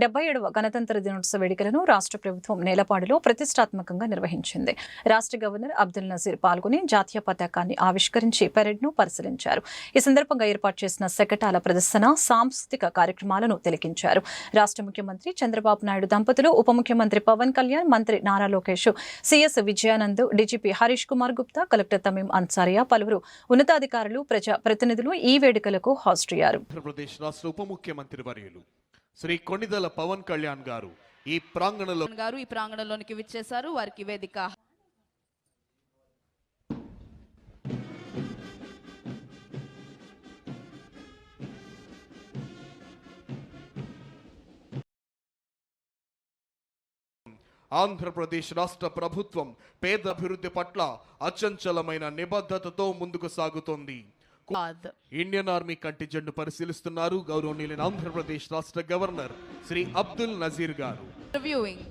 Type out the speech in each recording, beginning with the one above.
డెబ్బై ఏడవ గణతంత్ర దినోత్సవ వేడుకలను రాష్ట్ర ప్రభుత్వం నేలపాడులో ప్రతిష్టాత్మకంగా నిర్వహించింది. రాష్ట్ర గవర్నర్ అబ్దుల్ నజీర్ పాల్గొని జాతీయ పతాకాన్ని ఆవిష్కరించి పెరేడ్ను పరిశీలించారు. ఈ సందర్భంగా ఏర్పాటు చేసిన శకటాల ప్రదర్శన సాంస్కృతిక కార్యక్రమాలను తిలకించారు. రాష్ట్ర ముఖ్యమంత్రి చంద్రబాబు నాయుడు దంపతులు ఉప ముఖ్యమంత్రి పవన్ కళ్యాణ్ మంత్రి Nara Lokesh CS Vijayanand DGP Harish Kumar Gupta collector Tameem Ansariya పలువురు ఉన్నతాధికారులు ప్రజా ప్రతినిధులు ఈ వేడుకలకు హాజరయ్యారు. శ్రీ కొణిదల పవన్ కళ్యాణ్ గారు ఈ ప్రాంగణంలో గారు ఈ ప్రాంగణంలోనికి విచ్చేశారు వారికి వేదిక ఆంధ్రప్రదేశ్ రాష్ట్ర ప్రభుత్వం పేద అభివృద్ధి పట్ల అచంచలమైన నిబద్ధతతో ముందుకు సాగుతోంది. ఇండియన్ ఆర్మీ కంటిజెంట్ పరిశీలిస్తున్నారు. గౌరవనీయులైన ఆంధ్రప్రదేశ్ రాష్ట్ర governor Shri Abdul Nazeer garu. Reviewing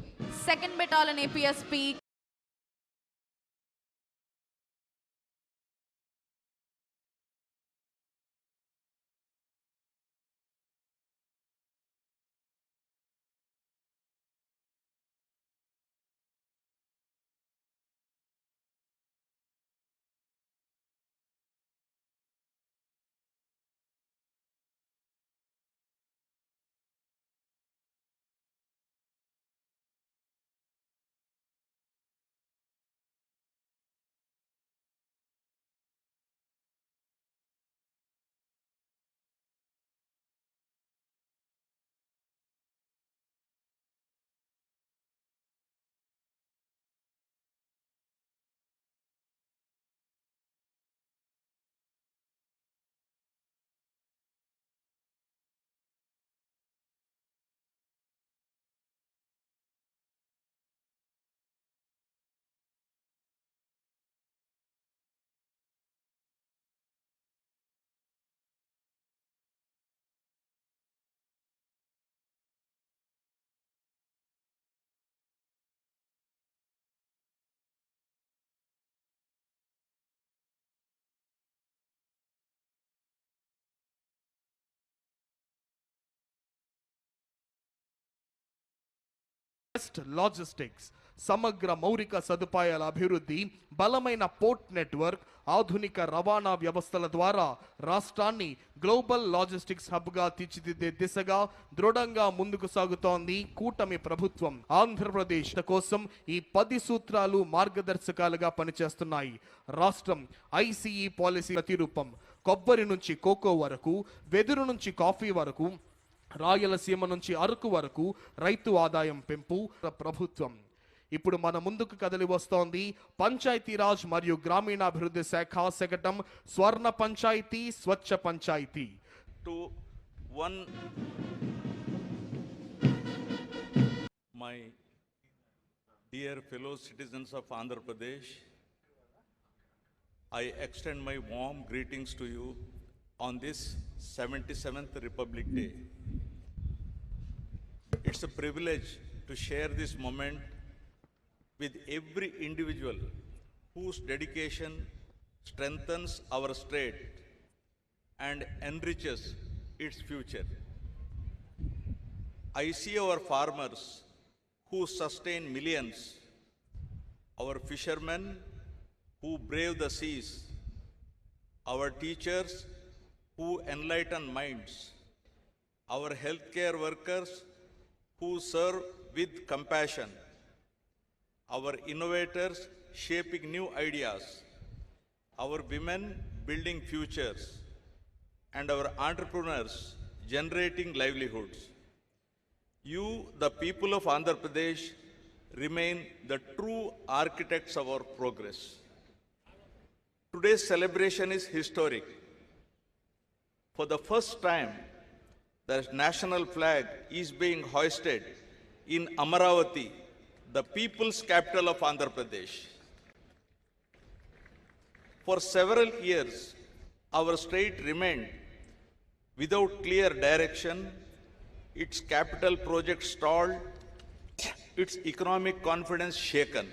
second battalion APSP best logistics సమగ్ర మౌలిక సదుపాయాల అభివృద్ధి బలమైన పోర్ట్ నెట్వర్క్ ఆధునిక రవాణా వ్యవస్థల ద్వారా రాష్ట్రాన్ని గ్లోబల్ లాజిస్టిక్స్ హబ్గా తీర్చిదిద్దే దిశగా దృఢంగా ముందుకు సాగుతోంది కూటమి ప్రభుత్వం. ఆంధ్రప్రదేశ్ కోసం ఈ పది సూత్రాలు మార్గదర్శకాలుగా పనిచేస్తున్నాయి. రాష్ట్రం ఐసీఈ పాలసీ ప్రతిరూపం. కొబ్బరి నుంచి కోకో వరకు వెదురు నుంచి కాఫీ వరకు రాయలసీమ నుంచి అరకు వరకు రైతు ఆదాయం పెంపు ప్రభుత్వం. ఇప్పుడు మన ముందుకు కదలి వస్తోంది పంచాయతీరాజ్ మరియు గ్రామీణాభివృద్ధి శాఖ శకటం స్వర్ణ పంచాయతీ స్వచ్ఛ panchayat. Two one my dear fellow citizens of Andhra Pradesh I extend my warm greetings to you on this seventy seventh Republic Day It's a privilege to share this moment with every individual whose dedication strengthens our state and enriches its future. I see our farmers who sustain millions, our fishermen who brave the seas, our teachers who enlighten minds, our healthcare workers who serve with compassion, our innovators shaping new ideas, our women building futures, and our entrepreneurs generating livelihoods. You, the people of Andhra Pradesh, remain the true architects of our progress. Today's celebration is historic. For the first time, the national flag is being hoisted in Amaravati, the people's capital of Andhra Pradesh. For several years, our state remained without clear direction, its capital project stalled, its economic confidence shaken.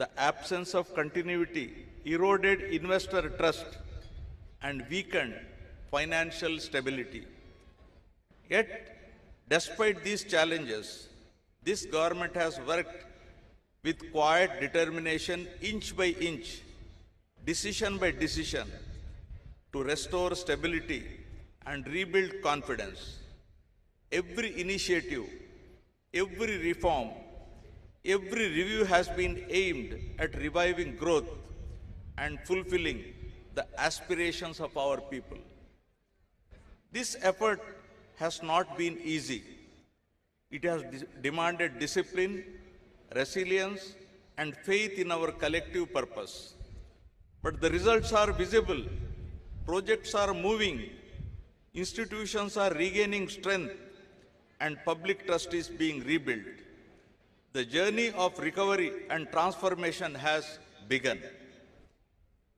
the absence of continuity eroded investor trust and weakened financial stability. Yet, despite these challenges, this government has worked with quiet determination, inch by inch, decision by decision, to restore stability and rebuild confidence. Every initiative, every reform, every review has been aimed at reviving growth and fulfilling the aspirations of our people. This effort has not been easy. It has demanded discipline, resilience, and faith in our collective purpose. But the results are visible. Projects are moving, institutions are regaining strength, and public trust is being rebuilt. The journey of recovery and transformation has begun.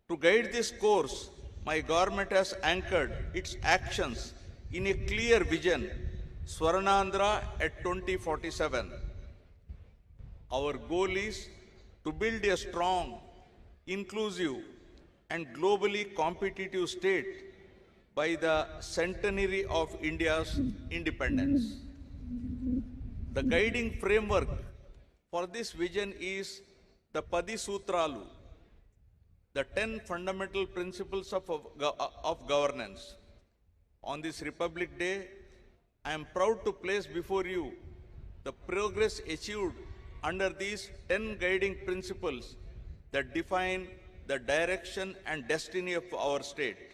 To guide this course, my government has anchored its actions in a clear vision Swarnandhra at 2047. Our goal is to build a strong, inclusive, and globally competitive state by the centenary of India's independence. The guiding framework for this vision is the Padi Sutralu, the 10 fundamental principles of, of, of governance. On this Republic Day, I am proud to place before you the progress achieved under these 10 guiding principles that define the direction and destiny of our state.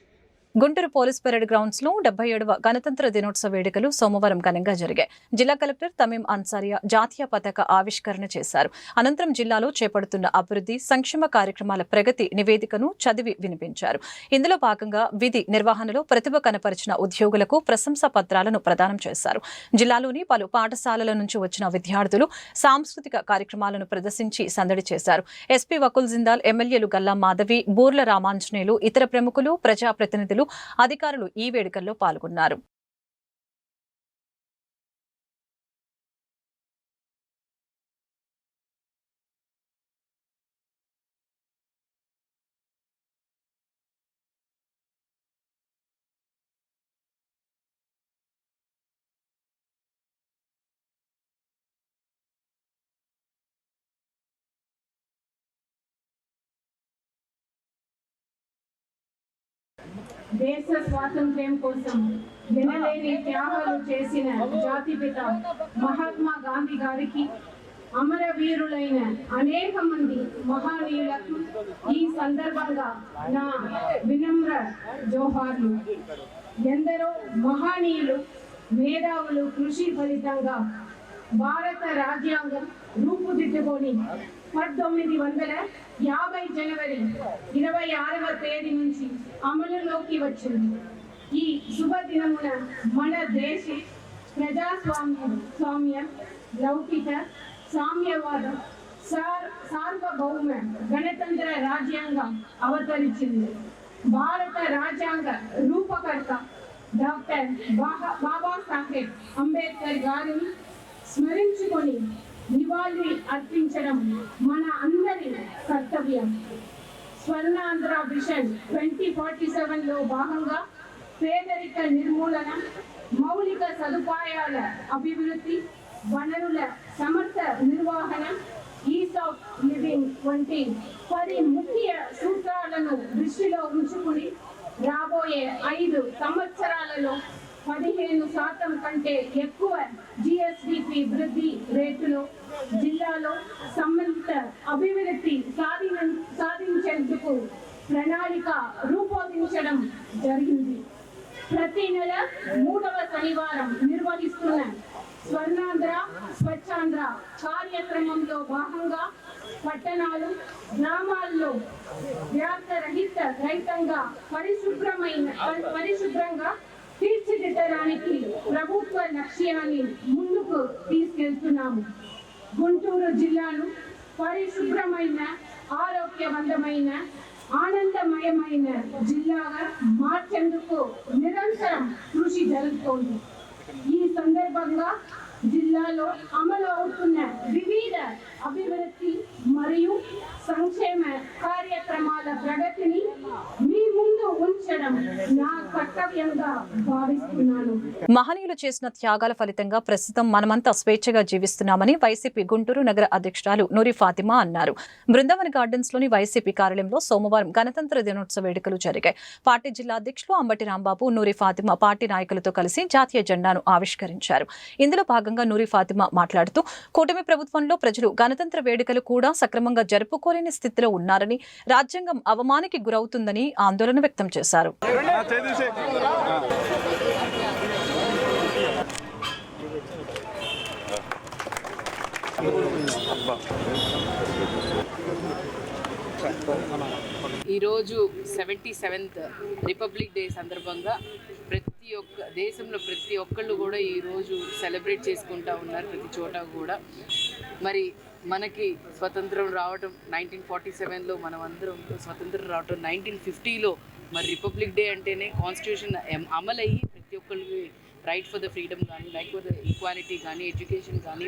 Guntur police parade గ్రౌండ్స్లో డెబ్బై ఏడవ గణతంత్ర దినోత్సవ వేడుకలు సోమవారం ఘనంగా జరిగాయి. జిల్లా కలెక్టర్ తమీం అన్సారియా జాతీయ పతాక ఆవిష్కరణ చేశారు. అనంతరం జిల్లాలో చేపడుతున్న అభివృద్ధి సంక్షేమ కార్యక్రమాల ప్రగతి నివేదికను చదివి వినిపించారు. ఇందులో భాగంగా విధి నిర్వహణలో ప్రతిభ కనపరిచిన ఉద్యోగులకు ప్రశంసా పత్రాలను ప్రదానం చేశారు. జిల్లాలోని పలు పాఠశాలల నుంచి వచ్చిన విద్యార్థులు సాంస్కృతిక కార్యక్రమాలను ప్రదర్శించి సందడి చేశారు. ఎస్పీ వకుల్ జిందాల్ ఎమ్మెల్యేలు గల్లా మాధవి బూర్ల రామాంజనేయులు ఇతర ప్రముఖులు ప్రజాప్రతినిధులు అధికారులు ఈ వేడుకల్లో పాల్గొన్నారు. దేశ స్వాతంత్ర్యం కోసం వినలేని త్యాగాలు చేసిన జాతిపిత మహాత్మా గాంధీ గారికి అమరవీరులైన అనేక మంది మహానీయులకు ఈ సందర్భంగా నా వినమ్ర జోహార్లు. ఎందరో మహానీయులు మేధావులు కృషి ఫలితంగా భారత రాజ్యాంగం రూపుదిద్దుకొని పంతొమ్మిది వందల యాభై జనవరి ఇరవై ఆరవ తేదీ నుంచి అమలులోకి వచ్చింది. ఈ శుభదినమున మన దేశ ప్రజాస్వామ్యం స్వామ్య లౌకిక సామ్యవాదం సార్ సార్వభౌమ గణతంత్ర రాజ్యాంగం అవతరించింది. భారత రాజ్యాంగ రూపకర్త డాక్టర్ బాహా- బాబాసాహెబ్ అంబేద్కర్ గారిని స్మరించుకొని నివాళి అర్పించడం మన అందరి కర్తవ్యం. స్వర్ణాంధ్ర విషన్ ట్వంటీ ఫార్టీ సెవెన్లో భాగంగా పేదరిక నిర్మూలన మౌలిక సదుపాయాల అభివృద్ధి వనరుల సమర్థ నిర్వహణ ఈస్ ఆఫ్ లివింగ్ వంటి పది ముఖ్య సూత్రాలను దృష్టిలో ఉంచుకుని రాబోయే ఐదు సంవత్సరాలలో పదిహేను శాతం కంటే ఎక్కువ జిఎస్డిపి వృద్ధి రేటులో జిల్లాలో సంబంధిత అభివృద్ధి సాధి సాధించేందుకు ప్రణాళిక రూపొందించడం జరిగింది. ప్రతి నెల మూడవ శనివారం నిర్వహిస్తున్న స్వర్ణాంధ్ర స్వచ్ఛాంధ్ర కార్యక్రమంలో భాగంగా పట్టణాలు గ్రామాల్లో వ్యాప్త రహిత రహితంగా పరిశుభ్రమైన పరి- పరిశుభ్రంగా తీర్చిదిద్దడానికి ప్రభుత్వ లక్ష్యాన్ని ముందుకు తీసుకెళ్తున్నాము. గుంటూరు జిల్లాను పరిశుభ్రమైన ఆరోగ్యవంతమైన ఆనందమయమైన జిల్లాగా మార్చేందుకు నిరంతరం కృషి జరుగుతోంది. ఈ సందర్భంగా జిల్లాలో అమలు అవుతున్న వివిధ అభివృద్ధి మరియు సంక్షేమ కార్యక్రమాల ప్రగతిని మేము మహనీయులు చేసిన త్యాగాల ఫలితంగా ప్రస్తుతం మనమంతా స్వేచ్ఛగా జీవిస్తున్నామని వైసీపీ గుంటూరు నగర అధ్యక్షురాలు నూరి ఫాతిమా అన్నారు. బృందావన్ గార్డెన్స్లోని వైసీపీ కార్యాలయంలో సోమవారం గణతంత్ర దినోత్సవ వేడుకలు జరిగాయి. పార్టీ జిల్లా అధ్యక్షులు అంబటి రాంబాబు నూరి ఫాతిమా పార్టీ నాయకులతో కలిసి జాతీయ జెండాను ఆవిష్కరించారు. ఇందులో భాగంగా నూరి ఫాతిమా మాట్లాడుతూ కూటమి ప్రభుత్వంలో ప్రజలు గణతంత్ర వేడుకలు కూడా సక్రమంగా జరుపుకోలేని స్థితిలో ఉన్నారని రాజ్యాంగం అవమానికి గురవుతుందని ఆందోళన వ్యక్తం చేశారు. ఈరోజు సెవెంటీ సెవెంత్ రిపబ్లిక్ డే సందర్భంగా ప్రతి ఒక్క దేశంలో ప్రతి ఒక్కళ్ళు కూడా ఈరోజు సెలబ్రేట్ చేసుకుంటా ఉన్నారు ప్రతి చోట కూడా. మరి మనకి స్వతంత్రం రావటం నైన్టీన్ ఫార్టీ సెవెన్లో మనం అందరం స్వతంత్రం రావటం నైన్టీన్ ఫిఫ్టీలో మరి రిపబ్లిక్ డే అంటేనే కాన్స్టిట్యూషన్ అమలయ్యి ప్రతి ఒక్కరికి రైట్ ఫర్ ద ఫ్రీడమ్ కానీ రైట్ ఫర్ ద ఈక్వాలిటీ కానీ ఎడ్యుకేషన్ కానీ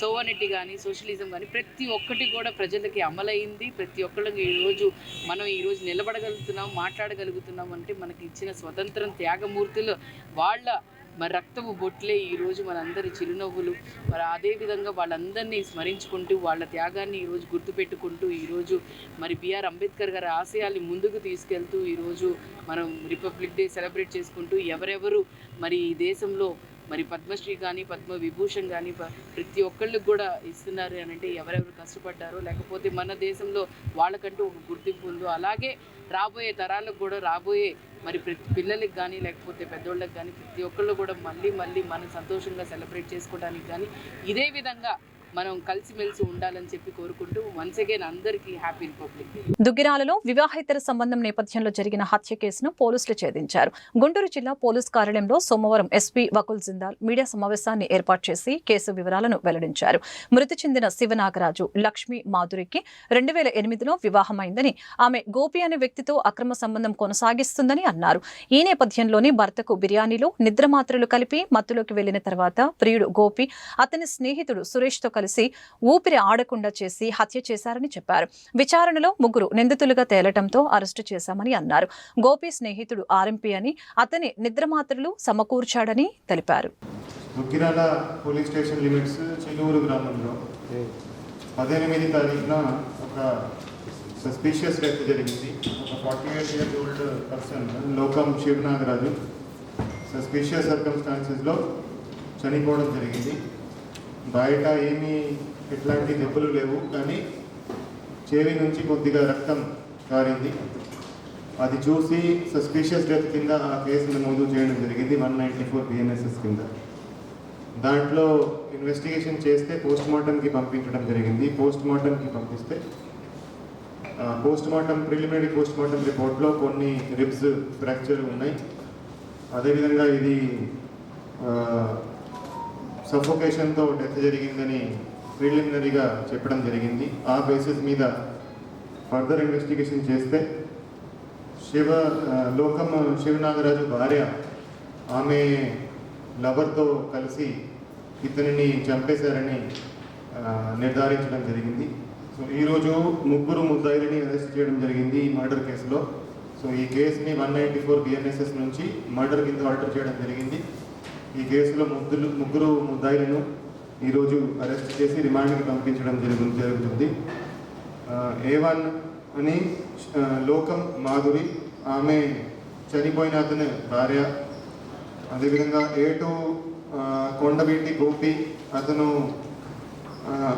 సోవనిటీ కానీ సోషలిజం కానీ ప్రతి ఒక్కటి కూడా ప్రజలకి అమలైంది ప్రతి ఒక్కళ్ళకి ఈరోజు మనం ఈరోజు నిలబడగలుగుతున్నాం మాట్లాడగలుగుతున్నాం అంటే మనకి ఇచ్చిన స్వతంత్రం త్యాగమూర్తులు వాళ్ళ మరి రక్తపు బొట్లే ఈరోజు మనందరి చిరునవ్వులు. మరి అదేవిధంగా వాళ్ళందరినీ స్మరించుకుంటూ వాళ్ళ త్యాగాన్ని ఈరోజు గుర్తుపెట్టుకుంటూ ఈరోజు మరి బిఆర్ అంబేద్కర్ గారి ఆశయాల్ని ముందుకు తీసుకెళ్తూ ఈరోజు మనం రిపబ్లిక్ డే సెలబ్రేట్ చేసుకుంటూ ఎవరెవరు మరి ఈ దేశంలో మరి పద్మశ్రీ కానీ పద్మ విభూషణ్ కానీ ప్రతి ఒక్కళ్ళకి కూడా ఇస్తున్నారు అని అంటే ఎవరెవరు కష్టపడ్డారో లేకపోతే మన దేశంలో వాళ్ళకంటూ ఒక గుర్తింపు ఉందో అలాగే రాబోయే తరాలకు కూడా రాబోయే మరి ప్రతి పిల్లలకి కానీ లేకపోతే పెద్దోళ్ళకి కానీ ప్రతి ఒక్కళ్ళు కూడా మళ్ళీ మళ్ళీ మనం సంతోషంగా సెలబ్రేట్ చేసుకోవడానికి కానీ ఇదే విధంగా మనం కలిసిమెలిసి ఉండాలని చెప్పి కోరుకుంటూ వన్స్ అగైన్ అందరికీ హ్యాపీ రిపబ్లిక్ దుగ్గిరాలలో వివాహేతర సంబంధం నేపథ్యంలో జరిగిన హత్య కేసును పోలీసులు ఛేదించారు. గుంటూరు జిల్లా పోలీస్ కార్యాలయంలో సోమవారం ఎస్పీ వకుల్ జిందాల్ మీడియా సమావేశాన్ని ఏర్పాటు చేసి కేసు వివరాలను వెల్లడించారు. మృతి చెందిన శివనాగరాజు లక్ష్మి మాధురికి రెండు వేల ఎనిమిదిలో వివాహమైందని ఆమె గోపి అనే వ్యక్తితో అక్రమ సంబంధం కొనసాగిస్తుందని అన్నారు. ఈ నేపథ్యంలోనే భర్తకు బిర్యానీలో నిద్రమాత్రలు కలిపి మత్తులోకి వెళ్ళిన తర్వాత ప్రియుడు గోపి అతని స్నేహితుడు సురేష్తో కలిసి కలిసి ఊపిరి ఆడకుండా చేసి హత్య చేశారని చెప్పారు. విచారణలో ముగ్గురు నిందితులుగా తేలటంతో అరెస్టు చేశామని అన్నారు. గోపి స్నేహితుడు ఆర్ఎంపీ అని అతని నిద్రమాత్రలు సమకూర్చాడని తెలిపారు. Duggirala police station limits Chiluvuru గ్రామంలో పద్దెనిమిది తారీఖున ఒక సస్పీషియస్ డెత్ జరిగింది. ఒక forty eight year old person Lokam Sivanagaraju suspicious సర్కమ్స్టాన్సెస్లో చనిపోవడం జరిగింది. బయట ఏమీ ఎట్లాంటి దెబ్బలు లేవు కానీ చెవి నుంచి కొద్దిగా రక్తం కారింది. అది చూసి సస్పీషియస్ డెత్ కింద ఆ కేసు నమోదు చేయడం జరిగింది వన్ నైంటీ ఫోర్ బిఎన్ఎస్ఎస్ కింద. దాంట్లో ఇన్వెస్టిగేషన్ చేస్తే పోస్ట్ మార్టంకి పంపించడం జరిగింది. పోస్ట్ మార్టంకి పంపిస్తే post mortem preliminary post mortem రిపోర్ట్లో కొన్ని రిబ్స్ ఫ్రాక్చర్ ఉన్నాయి. అదేవిధంగా ఇది సఫోకేషన్తో డెత్ జరిగిందని ప్రిలిమినరీగా చెప్పడం జరిగింది. ఆ బేసిస్ మీద ఫర్దర్ ఇన్వెస్టిగేషన్ చేస్తే శివ లోకం శివనాగరాజు భార్య ఆమె లవర్తో కలిసి ఇతనిని చంపేశారని నిర్ధారించడం జరిగింది. సో ఈరోజు ముగ్గురు ముద్దాయిలని అరెస్ట్ చేయడం జరిగింది ఈ మర్డర్ కేసులో సో ఈ కేసుని వన్ నైంటీ ఫోర్ బిఎన్ఎస్ఎస్ నుంచి మర్డర్ కింద ఆర్డర్ చేయడం జరిగింది. ఈ కేసులో ముద్దులు ముగ్గురు ముద్దాయిలను ఈరోజు అరెస్ట్ చేసి రిమాండ్కి పంపించడం జరుగు జరుగుతుంది. ఏ వన్ అని లోకం మాధురి ఆమె చనిపోయిన అతని భార్య. అదేవిధంగా ఏ టూ కొండబీటి గోపి అతను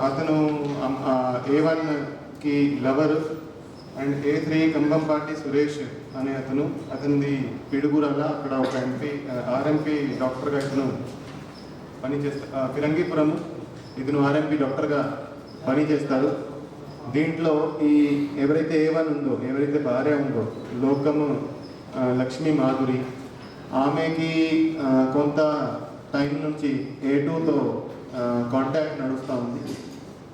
అతను ఏ వన్కి lover and A three Kambampati Suresh. అనే అతను అతనిది పిడుగురాల అక్కడ ఒక ఎంపీ ఆర్ఎంపీ డాక్టర్గా ఇతను పనిచేస్తా ఫిరంగిపురము. ఇతను ఆర్ఎంపీ డాక్టర్గా పనిచేస్తాడు. దీంట్లో ఈ ఎవరైతే ఏ వన్ ఉందో ఎవరైతే భార్య ఉందో లోకము లక్ష్మీ మాధురి ఆమెకి కొంత టైం నుంచి ఏ టూతో కాంటాక్ట్ నడుస్తూ ఉంది.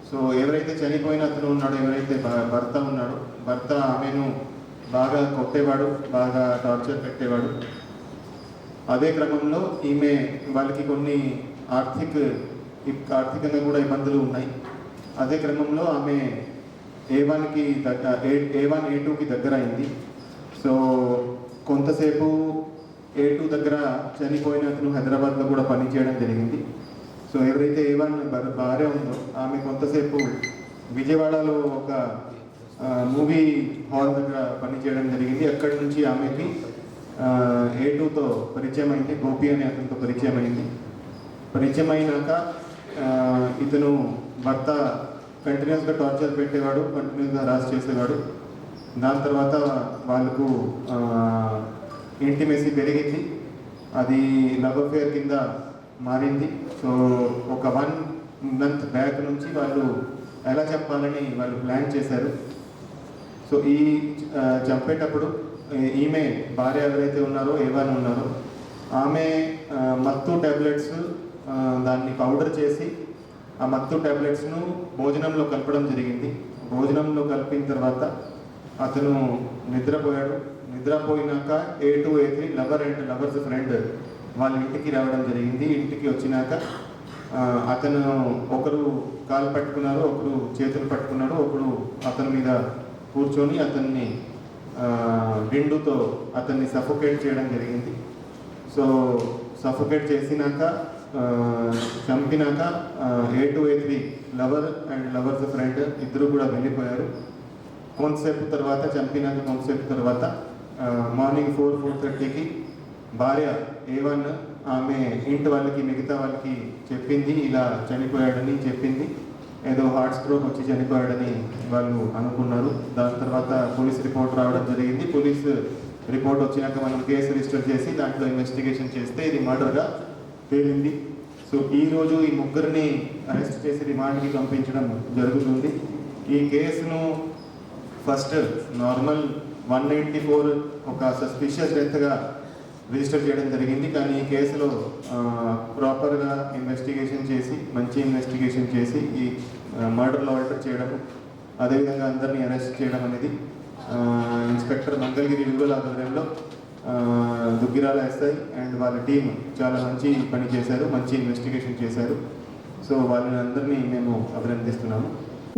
సో ఎవరైతే చనిపోయిన అతను ఉన్నాడో ఎవరైతే భర్త ఉన్నాడో భర్త ఆమెను బాగా కొట్టేవాడు బాగా టార్చర్ పెట్టేవాడు. అదే క్రమంలో ఈమె వాళ్ళకి కొన్ని ఆర్థిక ఆర్థికంగా కూడా ఇబ్బందులు ఉన్నాయి. అదే క్రమంలో ఆమె ఏ వన్కి దగ్గర ఏ ఏ వన్ ఏ టూకి దగ్గర అయింది సో కొంతసేపు ఏ టూ దగ్గర చనిపోయిన అతను హైదరాబాద్లో కూడా పనిచేయడం జరిగింది. సో ఎవరైతే ఏ వన్ భార్య ఉందో ఆమె కొంతసేపు విజయవాడలో ఒక మూవీ హాల్ దగ్గర పనిచేయడం జరిగింది. అక్కడి నుంచి ఆమెకి ఏ టూతో పరిచయం అయింది గోపి అనే అతనితో పరిచయం అయింది పరిచయం అయినాక ఇతను భర్త కంటిన్యూస్గా టార్చర్ పెట్టేవాడు కంటిన్యూస్గా హరాస్ చేసేవాడు. దాని తర్వాత వాళ్ళకు ఇంటిమేసి పెరిగింది. అది లవ్ అఫేర్ కింద మారింది. సో ఒక వన్ మంత్ బ్యాక్ నుంచి వాళ్ళు ఎలా చెప్పాలని వాళ్ళు ప్లాన్ చేశారు. సో ఈ చంపేటప్పుడు ఈమె భార్య ఎవరైతే ఉన్నారో ఏవైనా ఉన్నారో ఆమె మత్తు టాబ్లెట్స్ దాన్ని పౌడర్ చేసి ఆ మత్తు టాబ్లెట్స్ను భోజనంలో కలపడం జరిగింది. భోజనంలో కలిపిన తర్వాత అతను నిద్రపోయాడు. నిద్రపోయినాక A two A three lover and lovers friend వాళ్ళ ఇంటికి రావడం జరిగింది. ఇంటికి వచ్చినాక అతను ఒకరు కాలు పట్టుకున్నారు ఒకరు చేతులు పట్టుకున్నాడు ఒకరు అతని మీద కూర్చొని అతన్ని ఆ, అతన్ని సఫోకేట్ చేయడం జరిగింది. సో సఫోకేట్ చేసినాక చంపినాక A two A three lover and lovers friend ఇద్దరు కూడా వెళ్ళిపోయారు. కొంతసేపు తర్వాత చంపినాక కొంతసేపు తర్వాత మార్నింగ్ ఫోర్ ఫోర్ థర్టీకి భార్య ఏ వన్ ఆమె ఇంటి వాళ్ళకి మిగతా వాళ్ళకి చెప్పింది ఇలా చనిపోయాడని చెప్పింది. ఏదో హార్ట్ స్ట్రోక్ వచ్చి చనిపోయాడని వాళ్ళు అనుకున్నారు. దాని తర్వాత పోలీస్ రిపోర్ట్ రావడం జరిగింది. పోలీస్ రిపోర్ట్ వచ్చినాక మనం కేసు రిజిస్టర్ చేసి దాంట్లో ఇన్వెస్టిగేషన్ చేస్తే ఇది మర్డర్గా తేలింది. సో ఈ రోజు ఈ ముగ్గురిని అరెస్ట్ చేసి రిమాండ్కి పంపించడం జరుగుతుంది. ఈ కేసును first normal one ninety four ఒక సస్పిషియస్ డెత్గా రిజిస్టర్ చేయడం జరిగింది. కానీ ఈ కేసులో ప్రాపర్గా ఇన్వెస్టిగేషన్ చేసి మంచి ఇన్వెస్టిగేషన్ చేసి ఈ మర్డర్లో ఆల్టర్ చేయడం అదేవిధంగా అందరినీ అరెస్ట్ చేయడం అనేది ఇన్స్పెక్టర్ మంగళగిరి విడుదల ఆధ్వర్యంలో ఆ, దుగ్గిరాల ఎస్ఐ అండ్ వాళ్ళ టీం చాలా మంచి పని చేశారు మంచి ఇన్వెస్టిగేషన్ చేశారు. సో వాళ్ళని అందరినీ మేము అభినందిస్తున్నాము.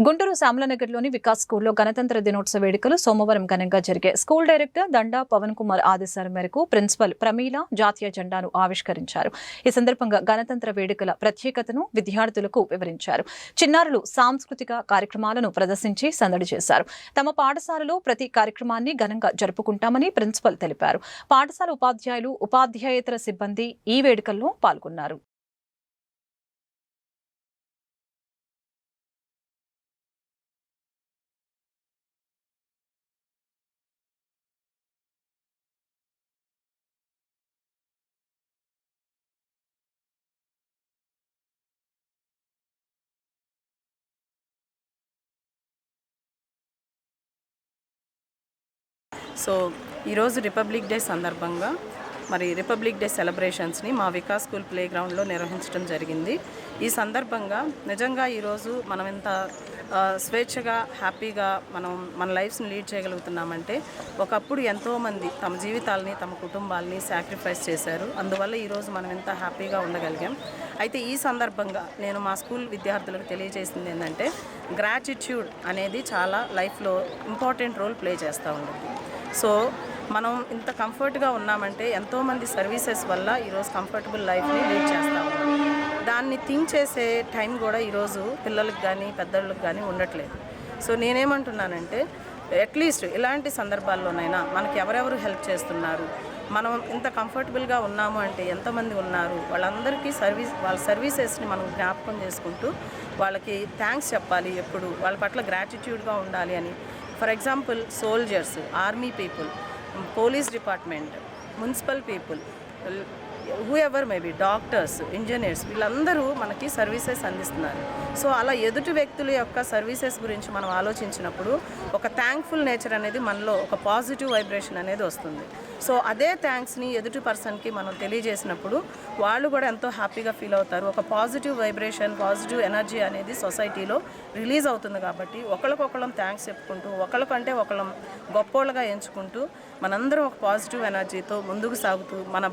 గుంటూరు శామలనగర్లోని వికాస్ స్కూల్లో గణతంత్ర దినోత్సవ వేడుకలు సోమవారం ఘనంగా జరిగాయి. స్కూల్ డైరెక్టర్ దండా పవన్ కుమార్ ఆదేశాల మేరకు ప్రిన్సిపల్ ప్రమీల జాతీయ జెండాను ఆవిష్కరించారు. ఈ సందర్భంగా గణతంత్ర వేడుకల ప్రత్యేకతను విద్యార్థులకు వివరించారు. చిన్నారులు సాంస్కృతిక కార్యక్రమాలను ప్రదర్శించి సందడి చేశారు. తమ పాఠశాలలో ప్రతి కార్యక్రమాన్ని ఘనంగా జరుపుకుంటామని ప్రిన్సిపల్ తెలిపారు. పాఠశాల ఉపాధ్యాయులు ఉపాధ్యాయేతర సిబ్బంది ఈ వేడుకల్లో పాల్గొన్నారు. సో ఈరోజు రిపబ్లిక్ డే సందర్భంగా మరి రిపబ్లిక్ డే సెలబ్రేషన్స్ని మా వికాస్ స్కూల్ ప్లే గ్రౌండ్లో నిర్వహించడం జరిగింది. ఈ సందర్భంగా నిజంగా ఈరోజు మనం ఇంత స్వేచ్ఛగా హ్యాపీగా మనం మన లైఫ్స్ని లీడ్ చేయగలుగుతున్నామంటే ఒకప్పుడు ఎంతోమంది తమ జీవితాలని తమ కుటుంబాలని సాక్రిఫైస్ చేశారు. అందువల్ల ఈరోజు మనం ఎంత హ్యాపీగా ఉండగలిగాం. అయితే ఈ సందర్భంగా నేను మా స్కూల్ విద్యార్థులకు తెలియజేసింది ఏంటంటే గ్రాటిట్యూడ్ అనేది చాలా లైఫ్లో ఇంపార్టెంట్ రోల్ ప్లే చేస్తూ ఉంటుంది. సో మనం ఇంత కంఫర్ట్గా ఉన్నామంటే ఎంతోమంది సర్వీసెస్ వల్ల ఈరోజు కంఫర్టబుల్ లైఫ్ని లీడ్ చేస్తూ దాన్ని థింక్ చేసే టైం కూడా ఈరోజు పిల్లలకు కానీ పెద్దలకు కానీ ఉండట్లేదు. సో నేనేమంటున్నానంటే అట్లీస్ట్ ఇలాంటి సందర్భాల్లోనైనా మనకి ఎవరెవరు హెల్ప్ చేస్తున్నారు? మనం ఇంత కంఫర్టబుల్గా ఉన్నాము అంటే ఎంతమంది ఉన్నారు? వాళ్ళందరికీ సర్వీస్ వాళ్ళ సర్వీసెస్ని మనం జ్ఞాపకం చేసుకుంటూ వాళ్ళకి థ్యాంక్స్ చెప్పాలి ఎప్పుడు? వాళ్ళ పట్ల గ్రాటిట్యూడ్గా ఉండాలి అని for example soldiers army people police department municipal people whoever maybe doctors engineers వీళ్ళందరూ మనకి సర్వీసెస్ అందిస్తున్నారు. సో అలా ఎదుటి వ్యక్తుల యొక్క సర్వీసెస్ గురించి మనం ఆలోచించినప్పుడు ఒక థ్యాంక్ఫుల్ నేచర్ అనేది మనలో ఒక పాజిటివ్ వైబ్రేషన్ అనేది వస్తుంది. సో అదే థ్యాంక్స్ని ఎదుటి పర్సన్కి మనం తెలియజేసినప్పుడు వాళ్ళు కూడా ఎంతో హ్యాపీగా ఫీల్ అవుతారు. ఒక పాజిటివ్ వైబ్రేషన్ పాజిటివ్ ఎనర్జీ అనేది సొసైటీలో రిలీజ్ అవుతుంది కాబట్టి ఒకరికొకళ్ళం థ్యాంక్స్ చెప్పుకుంటూ ఒకరికంటే ఒకళ్ళం గొప్పోళ్ళగా ఎంచుకుంటూ మనందరం ఒక పాజిటివ్ ఎనర్జీతో ముందుకు సాగుతూ మన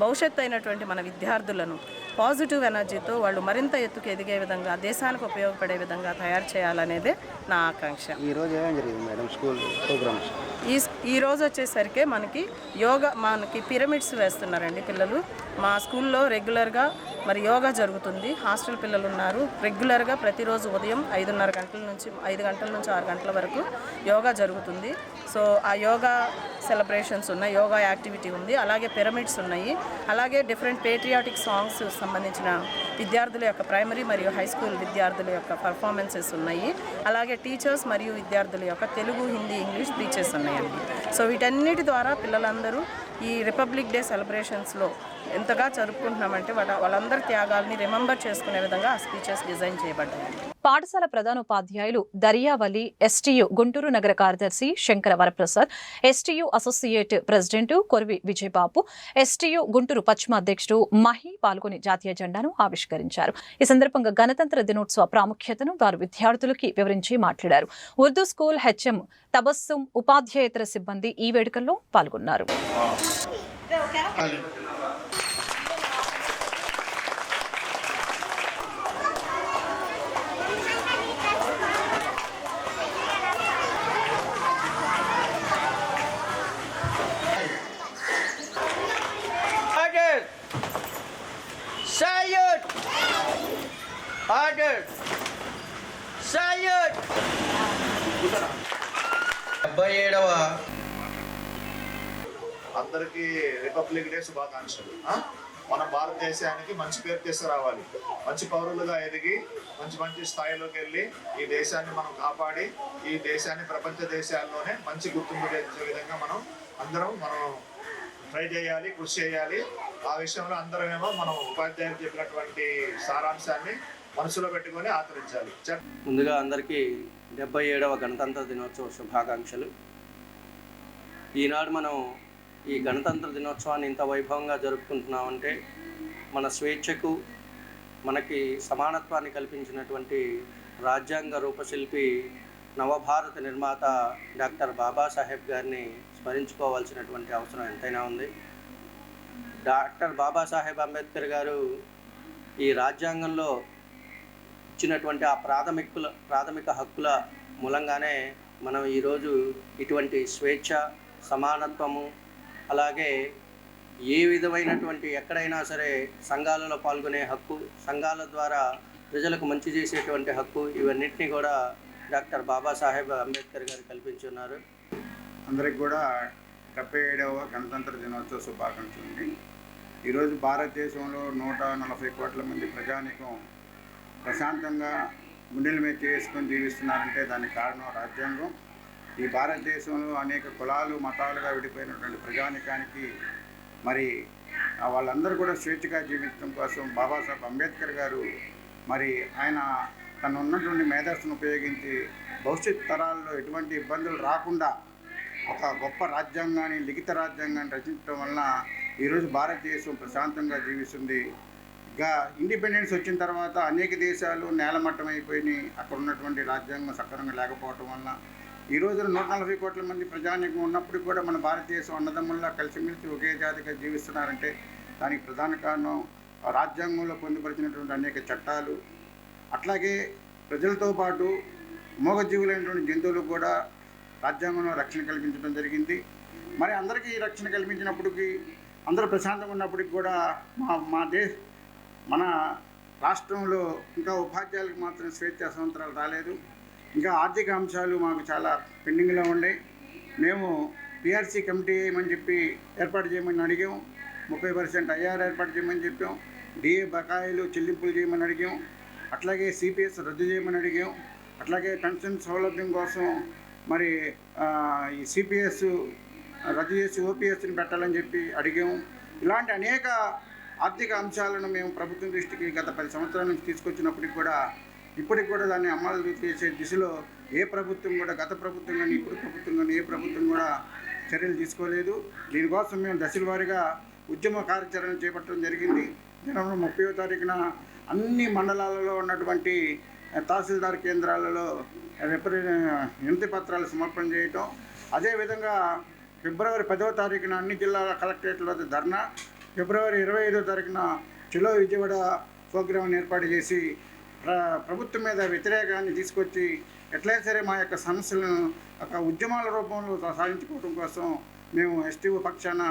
భవిష్యత్ కొవ్వెత్తైనటువంటి మన విద్యార్థులను పాజిటివ్ ఎనర్జీతో వాళ్ళు మరింత ఎత్తుకు ఎదిగే విధంగా దేశానికి ఉపయోగపడే విధంగా తయారు చేయాలనేదే నా ఆకాంక్ష. ఏమేమి జరిగింది మేడం? School programmes. ఈ ఈ రోజు వచ్చేసరికి మనకి యోగా మనకి పిరమిడ్స్ వేస్తున్నారండి పిల్లలు. మా స్కూల్లో రెగ్యులర్గా మరి యోగా జరుగుతుంది. హాస్టల్ పిల్లలు ఉన్నారు. రెగ్యులర్గా ప్రతిరోజు ఉదయం ఐదున్నర గంటల నుంచి ఐదు గంటల నుంచి ఆరు గంటల వరకు యోగా జరుగుతుంది. సో ఆ యోగా సెలబ్రేషన్స్ ఉన్నాయి యోగా యాక్టివిటీ ఉంది. అలాగే పిరమిడ్స్ ఉన్నాయి. అలాగే డిఫరెంట్ పేట్రియాటిక్ సాంగ్స్ సంబంధించిన విద్యార్థుల యొక్క ప్రైమరీ మరియు హై స్కూల్ విద్యార్థుల యొక్క పర్ఫార్మెన్సెస్ ఉన్నాయి. అలాగే టీచర్స్ మరియు విద్యార్థుల యొక్క తెలుగు హిందీ ఇంగ్లీష్ స్పీచెస్ ఉన్నాయండి. సో వీటన్నిటి ద్వారా పిల్లలందరూ ఈ రిపబ్లిక్ డే సెలబ్రేషన్స్లో ఎంతగా జరుపుకుంటున్నామంటే వాళ్ళ వాళ్ళందరి త్యాగాల్ని రిమెంబర్ చేసుకునే విధంగా ఆ స్పీచెస్ డిజైన్ చేయబడ్డాయి పాఠశాల ప్రధానోపాధ్యాయులు దర్యావలి ఎస్టీయు గుంటూరు నగర కార్యదర్శి Shankara Varaprasad STU associate president Korivi Vijayababu STU Guntur పశ్చిమ అధ్యక్షుడు మహి పాల్గొని జాతీయ జెండాను ఆవిష్కరించారు. ఈ సందర్భంగా గణతంత్ర దినోత్సవ ప్రాముఖ్యతను వారు విద్యార్థులకి వివరించి మాట్లాడారు. ఉర్దూ స్కూల్ హెచ్ఎం తబస్సుం ఉపాధ్యాయేతర సిబ్బంది ఈ వేడుకల్లో పాల్గొన్నారు Order! Salute! Order! Salute! డెబ్బై ఏడవ అందరికీ రిపబ్లిక్ డే శుభాకాంక్షలు ఆ? మన దేశానికి మంచి పేరు తీసుకురావాలి. మంచి పౌరులుగా ఎదిగి మంచి మంచి స్థాయిలోకి వెళ్ళి ఈ దేశాన్ని మనం కాపాడి ఈ దేశాన్ని ప్రపంచ దేశాల్లోనే మంచి గుర్తింపు తెచ్చే విధంగా మనం అందరం మనం ట్రై చేయాలి కృషి చేయాలి. ఆ విషయంలో అందరమేమో మనం ఉపాధ్యాయులు చెప్పినటువంటి సారాంశాన్ని మనసులో పెట్టుకొని ఆచరించాలి. ముందుగా అందరికీ డెబ్బై ఏడవ గణతంత్ర దినోత్సవ శుభాకాంక్షలు. ఈనాడు మనం ఈ గణతంత్ర దినోత్సవాన్ని ఇంత వైభవంగా జరుపుకుంటున్నామంటే మన స్వేచ్ఛకు మనకి సమానత్వాన్ని కల్పించినటువంటి రాజ్యాంగ రూపశిల్పి నవభారత నిర్మాత డాక్టర్ బాబాసాహెబ్ గారిని స్మరించుకోవాల్సినటువంటి అవసరం ఎంతైనా ఉంది. డాక్టర్ బాబాసాహెబ్ అంబేద్కర్ గారు ఈ రాజ్యాంగంలో ఇచ్చినటువంటి ఆ ప్రాథమికుల ప్రాథమిక హక్కుల మూలంగానే మనం ఈరోజు ఇటువంటి స్వేచ్ఛ సమానత్వము అలాగే ఏ విధమైనటువంటి ఎక్కడైనా సరే సంఘాలలో పాల్గొనే హక్కు సంఘాల ద్వారా ప్రజలకు మంచి చేసేటువంటి హక్కు ఇవన్నింటినీ కూడా డాక్టర్ బాబాసాహెబ్ అంబేద్కర్ గారు కల్పించున్నారు. అందరికి కూడా డెబ్బై ఏడవ గణతంత్ర దినోత్సవ శుభాకాంక్షలు అండి. ఈరోజు భారతదేశంలో నూట నలభై కోట్ల మంది ప్రజానికం ప్రశాంతంగా గుండెల మీద చేసుకొని జీవిస్తున్నారంటే దానికి కారణం రాజ్యాంగం. ఈ భారతదేశంలో అనేక కులాలు మతాలుగా విడిపోయినటువంటి ప్రజానికానికి మరి వాళ్ళందరూ కూడా స్వేచ్ఛగా జీవించడం కోసం బాబాసాహెబ్ అంబేద్కర్ గారు మరి ఆయన తను ఉన్నటువంటి మేధస్సును ఉపయోగించి భవిష్యత్ తరాల్లో ఎటువంటి ఇబ్బందులు రాకుండా ఒక గొప్ప రాజ్యాంగాన్ని లిఖిత రాజ్యాంగాన్ని రచించడం వలన ఈరోజు భారతదేశం ప్రశాంతంగా జీవిస్తుంది. ఇంకా ఇండిపెండెన్స్ వచ్చిన తర్వాత అనేక దేశాలు నేలమట్టం అయిపోయినాయి అక్కడ ఉన్నటువంటి రాజ్యాంగం సక్రమంగా లేకపోవటం వలన ఈ రోజున నూట నలభై కోట్ల మంది ప్రజానికం ఉన్నప్పుడు కూడా మన భారతదేశం అన్నదమ్ముల్లా కలిసిమెలిసి ఒకే జాతిగా జీవిస్తున్నారంటే దానికి ప్రధాన కారణం రాజ్యాంగంలో పొందుపరిచినటువంటి అనేక చట్టాలు. అట్లాగే ప్రజలతో పాటు మూగజీవులైనటువంటి జంతువులకు కూడా రాజ్యాంగంలో రక్షణ కల్పించడం జరిగింది. మరి అందరికీ రక్షణ కల్పించినప్పటికీ అందరూ ప్రశాంతంగా ఉన్నప్పటికీ కూడా మా మా దేశ మన రాష్ట్రంలో ఇంకా ఉపాధ్యాయులకు మాత్రం స్వేచ్ఛ స్వతంత్రాలు రాలేదు. ఇంకా ఆర్థిక అంశాలు మాకు చాలా పెండింగ్లో ఉన్నాయి మేము పిఆర్సీ కమిటీ వేయమని చెప్పి ఏర్పాటు చేయమని అడిగాం. ముప్పై పర్సెంట్ ఐఆర్ ఏర్పాటు చేయమని చెప్పాం. డిఏ బకాయిలు చెల్లింపులు చేయమని అడిగాం. అట్లాగే సిపిఎస్ రద్దు చేయమని అడిగాం. అట్లాగే పెన్షన్ సౌలభ్యం కోసం మరి ఈ సిపిఎస్ రద్దు చేసి ఓపీఎస్ని పెట్టాలని చెప్పి అడిగాం. ఇలాంటి అనేక ఆర్థిక అంశాలను మేము ప్రభుత్వం దృష్టికి గత పది సంవత్సరాల నుంచి తీసుకొచ్చినప్పటికి కూడా ఇప్పటికి కూడా దాన్ని అమలు చేసే దిశలో ఏ ప్రభుత్వం కూడా గత ప్రభుత్వం కానీ ఇప్పుడు ప్రభుత్వం కానీ ఏ ప్రభుత్వం కూడా చర్యలు తీసుకోలేదు. దీనికోసం మేము దశల వారీగా ఉద్యమ కార్యాచరణ చేపట్టడం జరిగింది. జనవరి ముప్పై తారీఖున అన్ని మండలాలలో ఉన్నటువంటి తహసీల్దార్ కేంద్రాలలో రిప్ర వినతి పత్రాలు సమర్పణ చేయటం. అదేవిధంగా ఫిబ్రవరి పదవ తారీఖున అన్ని జిల్లాల కలెక్టరేట్ల వద్ద ధర్నా. ఫిబ్రవరి ఇరవై ఐదో తారీఖున చిలో విజయవాడ ప్రోగ్రాంని ఏర్పాటు చేసి ప్రభుత్వం మీద వ్యతిరేకాన్ని తీసుకొచ్చి ఎట్లయినా సరే మా యొక్క సమస్యలను ఒక ఉద్యమాల రూపంలో సాధించుకోవడం కోసం మేము ఎస్టీఓ పక్షాన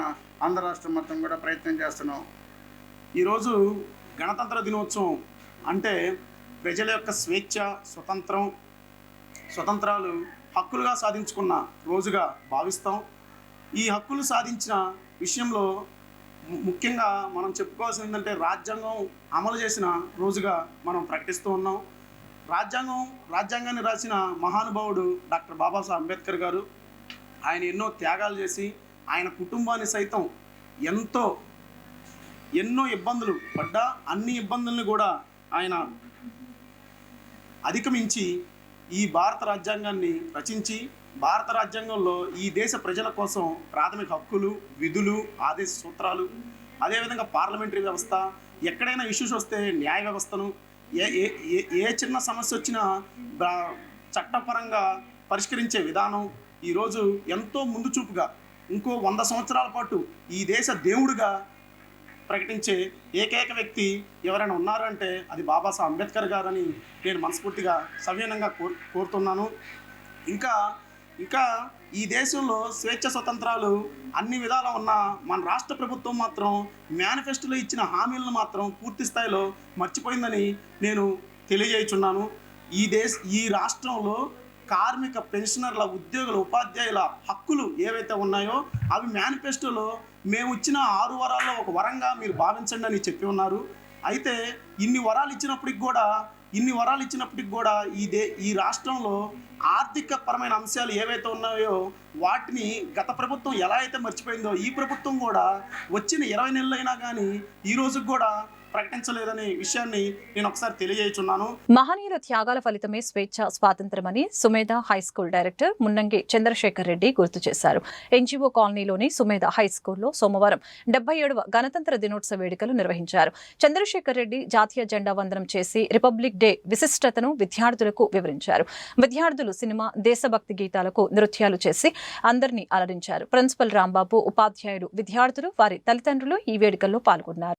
ఆంధ్ర రాష్ట్రం మొత్తం కూడా ప్రయత్నం చేస్తున్నాం. ఈరోజు గణతంత్ర దినోత్సవం అంటే ప్రజల యొక్క స్వేచ్ఛ స్వతంత్రం స్వతంత్రాలు హక్కులుగా సాధించుకున్న రోజుగా భావిస్తాం. ఈ హక్కులు సాధించిన విషయంలో ముఖ్యంగా మనం చెప్పుకోవాల్సింది ఏంటంటే రాజ్యాంగం అమలు చేసిన రోజుగా మనం ప్రకటిస్తూ ఉన్నాం. రాజ్యాంగం రాజ్యాంగాన్ని రాసిన మహానుభావుడు డాక్టర్ బాబాసాహెబ్ అంబేద్కర్ గారు ఆయన ఎన్నో త్యాగాలు చేసి ఆయన కుటుంబాన్ని సైతం ఎంతో ఎన్నో ఇబ్బందులు పడ్డా అన్ని ఇబ్బందులను కూడా ఆయన అధిగమించి ఈ భారత రాజ్యాంగాన్ని రచించి భారత రాజ్యాంగంలో ఈ దేశ ప్రజల కోసం ప్రాథమిక హక్కులు విధులు ఆదేశ సూత్రాలు అదేవిధంగా పార్లమెంటరీ వ్యవస్థ ఎక్కడైనా ఇష్యూస్ వస్తే న్యాయ వ్యవస్థను ఏ ఏ ఏ- చిన్న సమస్య వచ్చినా చట్టపరంగా పరిష్కరించే విధానం ఈరోజు ఎంతో ముందు చూపుగా ఇంకో వంద సంవత్సరాల పాటు ఈ దేశ దేవుడిగా ప్రకటించే ఏకైక వ్యక్తి ఎవరైనా ఉన్నారంటే అది బాబాసాహెబ్ అంబేద్కర్ గారని నేను మనస్ఫూర్తిగా సవ్యనంగా కోరు కోరుతున్నాను. ఇంకా ఇంకా ఈ దేశంలో స్వేచ్ఛ స్వతంత్రాలు అన్ని విధాలు ఉన్న మన రాష్ట్ర ప్రభుత్వం మాత్రం మేనిఫెస్టోలో ఇచ్చిన హామీలను మాత్రం పూర్తి స్థాయిలో మర్చిపోయిందని నేను తెలియజేయుచున్నాను. ఈ దేశ ఈ రాష్ట్రంలో కార్మిక పెన్షనర్ల ఉద్యోగుల ఉపాధ్యాయుల హక్కులు ఏవైతే ఉన్నాయో అవి మేనిఫెస్టోలో మేము ఇచ్చిన ఆరు వరాల్లో ఒక వరంగా మీరు భావించండి అని చెప్పి ఉన్నారు. అయితే ఇన్ని వరాలు ఇచ్చినప్పటికి కూడా ఇన్ని వరాలు ఇచ్చినప్పటికి కూడా ఈ దే ఈ రాష్ట్రంలో ఆర్థిక పరమైన అంశాలు ఏవైతే ఉన్నాయో వాటిని గత ప్రభుత్వం ఎలా అయితే మర్చిపోయిందో ఈ ప్రభుత్వం కూడా వచ్చిన ఇరవై నెలలైనా కానీ ఈ రోజుకి కూడా ప్రకటించలేదనే విషయాన్ని నేను ఒకసారి తెలియజేస్తున్నాను మహనీయుల త్యాగాల ఫలితమే స్వేచ్ఛ స్వాతంత్రమని Sumedha high school director Munnangi Chandrasekhar Reddy గుర్తు చేశారు. ఎన్జీఓ కాలనీలోని సుమేధ హై స్కూల్లో సోమవారం డెబ్బై ఏడవ గణతంత్ర దినోత్సవ వేడుకలు నిర్వహించారు. చంద్రశేఖర్ రెడ్డి జాతీయ జెండా వందనం చేసి రిపబ్లిక్ డే విశిష్టతను విద్యార్థులకు వివరించారు. విద్యార్థులు సినిమా దేశభక్తి గీతాలకు నృత్యాలు చేసి అందరినీ అలరించారు. ప్రిన్సిపల్ రాంబాబు ఉపాధ్యాయులు విద్యార్థులు వారి తల్లిదండ్రులు ఈ వేడుకల్లో పాల్గొన్నారు.